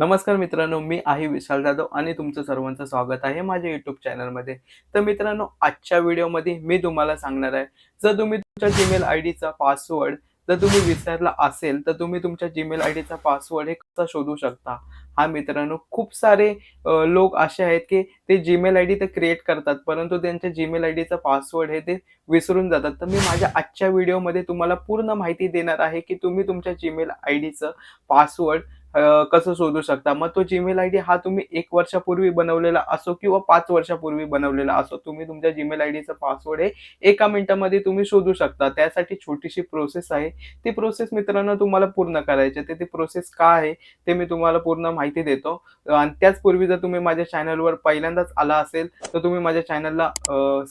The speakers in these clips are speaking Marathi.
नमस्कार मित्रांनो मी आहे विशाल जाधव आणि तुमचं सर्वांचं स्वागत आहे माझ्या युट्यूब चॅनलमध्ये तर मित्रांनो आजच्या व्हिडिओमध्ये मी तुम्हाला सांगणार आहे जर तुम्ही तुमच्या जीमेल आय डीचा पासवर्ड जर तुम्ही विसरला असेल तर तुम्ही तुमच्या जीमेल आय डीचा पासवर्ड हे कसा शोधू शकता? हा मित्रांनो खूप सारे लोक असे आहेत की ते जीमेल आय डी तर क्रिएट करतात परंतु त्यांच्या जीमेल आय डीचा पासवर्ड हे ते विसरून जातात. तर मी माझ्या आजच्या व्हिडिओमध्ये तुम्हाला पूर्ण माहिती देणार आहे की तुम्ही तुमच्या जीमेल आय डीचं पासवर्ड कसं शोधू शकता? मग तो जीमेल आय डी हा तुम्ही एक वर्षापूर्वी बनवलेला असो किंवा पाच वर्षापूर्वी बनवलेला असो तुम्ही तुमच्या जीमेल आय डीचा पासवर्ड हे एका मिनिटामध्ये तुम्ही शोधू शकता. त्यासाठी छोटीशी प्रोसेस आहे. ती प्रोसेस मित्रांनो तुम्हाला पूर्ण करायची आहे. तर ती प्रोसेस काय आहे ते मी तुम्हाला पूर्ण माहिती देतो. आणि त्याचपूर्वी जर तुम्ही माझ्या चॅनलवर पहिल्यांदाच आला असेल तर तुम्ही माझ्या चॅनलला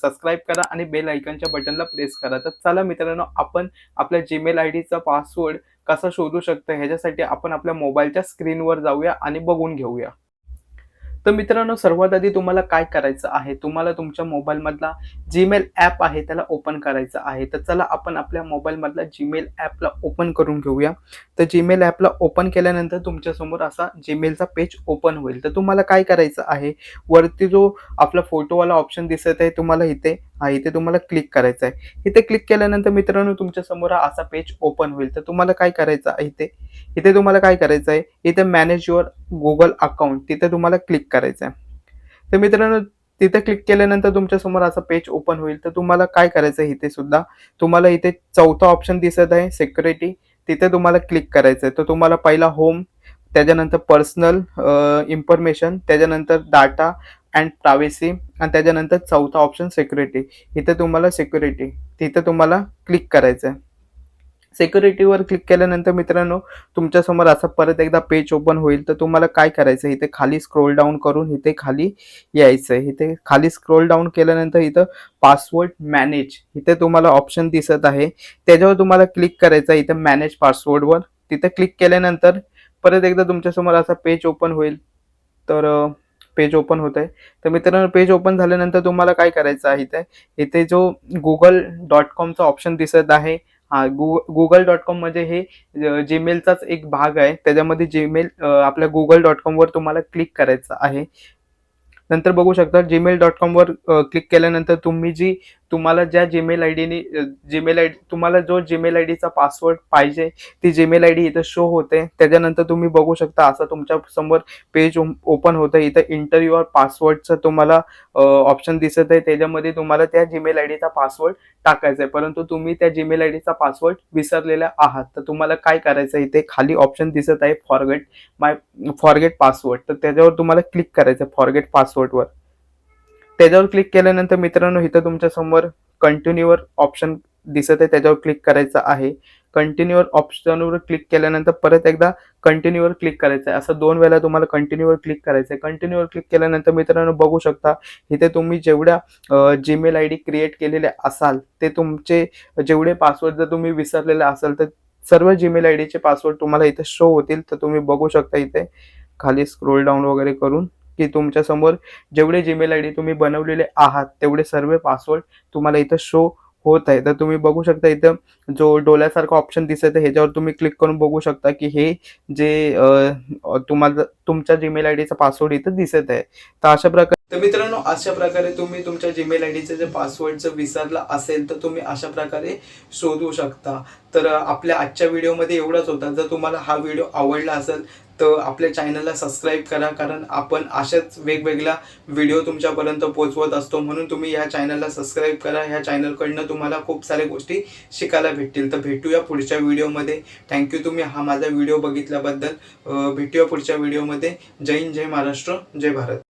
सबस्क्राईब करा आणि बेल आयकनच्या बटनला प्रेस करा. तर चला मित्रांनो आपण आपल्या जीमेल आय डीचा पासवर्ड कसं शोधू शकतं ह्याच्यासाठी आपण आपल्या मोबाईलच्या स्क्रीनवर जाऊया आणि बघून घेऊया. तर मित्रांनो सर्वात आधी तुम्हाला काय करायचं आहे? तुम्हाला तुमच्या मोबाईलमधला जीमेल ॲप आहे त्याला ओपन करायचं आहे. तर चला आपण आपल्या मोबाईलमधला जीमेल ॲपला ओपन करून घेऊया. तर जीमेल ॲपला ओपन केल्यानंतर तुमच्यासमोर असा जीमेलचा पेज ओपन होईल. तर तुम्हाला काय करायचं आहे? वरती जो आपला फोटोवाला ऑप्शन दिसत आहे तुम्हाला इथे हा इथे तुम्हाला क्लिक करायचं आहे. इथे क्लिक केल्यानंतर मित्रांनो तुमच्यासमोर हा असा पेज ओपन होईल. तर तुम्हाला काय करायचं आहे इथे? इथे तुम्हाला काय करायचं आहे? इथे मॅनेज युअर गुगल अकाउंट तिथे तुम्हाला क्लिक करायचं आहे. तर मित्रांनो तिथे क्लिक केल्यानंतर तुमच्यासमोर पेज ओपन होईल. तर तुम्हाला काय करायचं आहे इथे सुद्धा? तुम्हाला इथे चौथा ऑप्शन दिसत आहे सिक्युरिटी तिथे तुम्हाला क्लिक करायचं आहे. तर तुम्हाला पहिला होम त्याच्यानंतर पर्सनल इन्फॉर्मेशन त्याच्यानंतर डाटा अँड प्रायव्हसी आणि त्याच्यानंतर चौथा ऑप्शन सिक्युरिटी इथे तुम्हाला सिक्युरिटी तिथे तुम्हाला क्लिक करायचं आहे सिक्युरिटीवर क्लिक केल्यानंतर मित्रांनो तुमच्यासमोर असं परत एकदा पेज ओपन होईल तर तुम्हाला काय करायचं आहे? इथे खाली स्क्रोल डाऊन करून इथे खाली यायचं आहे इथे खाली स्क्रोल डाऊन केल्यानंतर इथं पासवर्ड मॅनेज इथे तुम्हाला ऑप्शन दिसत आहे. त्याच्यावर तुम्हाला क्लिक करायचं आहे इथं मॅनेज पासवर्डवर तिथं क्लिक केल्यानंतर परत एकदा तुमच्यासमोर असा पेज ओपन होईल. तर पेज ओपन होत आहे तर मित्रांनो पेज ओपन झाल्यानंतर तुम्हाला काय करायचं आहे इथे? इथे जो गुगल डॉट कॉमचा ऑप्शन दिसत आहे हा गु गुगल डॉट कॉम म्हणजे हे जीमेलचाच एक भाग आहे. त्याच्यामध्ये जीमेल आपल्या गुगल डॉट कॉमवर तुम्हाला क्लिक करायचं आहे. नंतर बघू शकता जीमेल डॉट कॉमवर क्लिक केल्यानंतर तुम्ही जी तुम्हाला ज्या जीमेल आय डीने जीमेल आय तुम्हाला जो जीमेल आय डीचा पासवर्ड पाहिजे ती जीमेल आय डी इथं शो होते. त्याच्यानंतर तुम्ही बघू शकता असं तुमच्यासमोर पेज ओपन होतं. इथं इंटरव्ह्यू और पासवर्डचं तुम्हाला ऑप्शन दिसत आहे. त्याच्यामध्ये तुम्हाला त्या जीमेल आय डीचा पासवर्ड टाकायचा आहे. परंतु तुम्ही त्या जीमेल आय डीचा पासवर्ड विसरलेला आहात. तर तुम्हाला काय करायचं आहे? इथे खाली ऑप्शन दिसत आहे फॉरगेट माय फॉरगेट पासवर्ड तर त्याच्यावर तुम्हाला क्लिक करायचं आहे फॉरगेट पासवर्डवर त्याच्यावर क्लिक केल्यानंतर मित्रांनो इथं तुमच्यासमोर कंटिन्यूवर ऑप्शन दिसत आहे त्याच्यावर क्लिक करायचं आहे. कंटिन्यूवर ऑप्शनवर क्लिक केल्यानंतर परत एकदा कंटिन्यूवर क्लिक करायचं आहे असं दोन वेळा तुम्हाला कंटिन्यूवर क्लिक करायचं आहे कंटिन्यूवर क्लिक केल्यानंतर मित्रांनो बघू शकता इथे तुम्ही जेवढ्या जीमेल आय डी क्रिएट केलेले असाल ते तुमचे जेवढे पासवर्ड जर तुम्ही विसरलेले असाल तर सर्व जीमेल आय डीचे पासवर्ड तुम्हाला इथे शो होतील. तर तुम्ही बघू शकता इथे खाली स्क्रोल डाऊन वगैरे करून. की तुमच्यासमोर जेवढे जीमेल आय डी तुम्ही बनवलेले आहात तेवढे सर्व पासवर्ड तुम्हाला इथं शो होत आहे. तर तुम्ही बघू शकता इथं जो डोळ्यासारखा ऑप्शन दिसत आहे ह्याच्यावर तुम्ही क्लिक करून बघू शकता की हे जे तुम्हाला तुमच्या जीमेल आय डीचा पासवर्ड इथं दिसत आहे. तर अशा प्रकारे तर मित्रांनो अशा प्रकारे तुम्ही तुमच्या जीमेल आय डीचं जे पासवर्ड विसरला असेल तर तुम्ही अशा प्रकारे शोधू शकता. तर आपल्या आजच्या व्हिडिओमध्ये एवढंच होता. जर तुम्हाला हा व्हिडिओ आवडला असेल तर आपल्या चॅनलला सबस्क्राईब करा कारण आपण अशाच वेगवेगळ्या व्हिडिओ तुमच्यापर्यंत पोहोचवत असतो. म्हणून तुम्ही या चॅनलला सबस्क्राईब करा. ह्या चॅनलकडनं तुम्हाला खूप साऱ्या गोष्टी शिकायला भेटतील. तर भेटूया पुढच्या व्हिडिओमध्ये थँक्यू तुम्ही हा माझा व्हिडिओ बघितल्याबद्दल. भेटूया पुढच्या व्हिडिओमध्ये जय हिंद जय महाराष्ट्र जय भारत.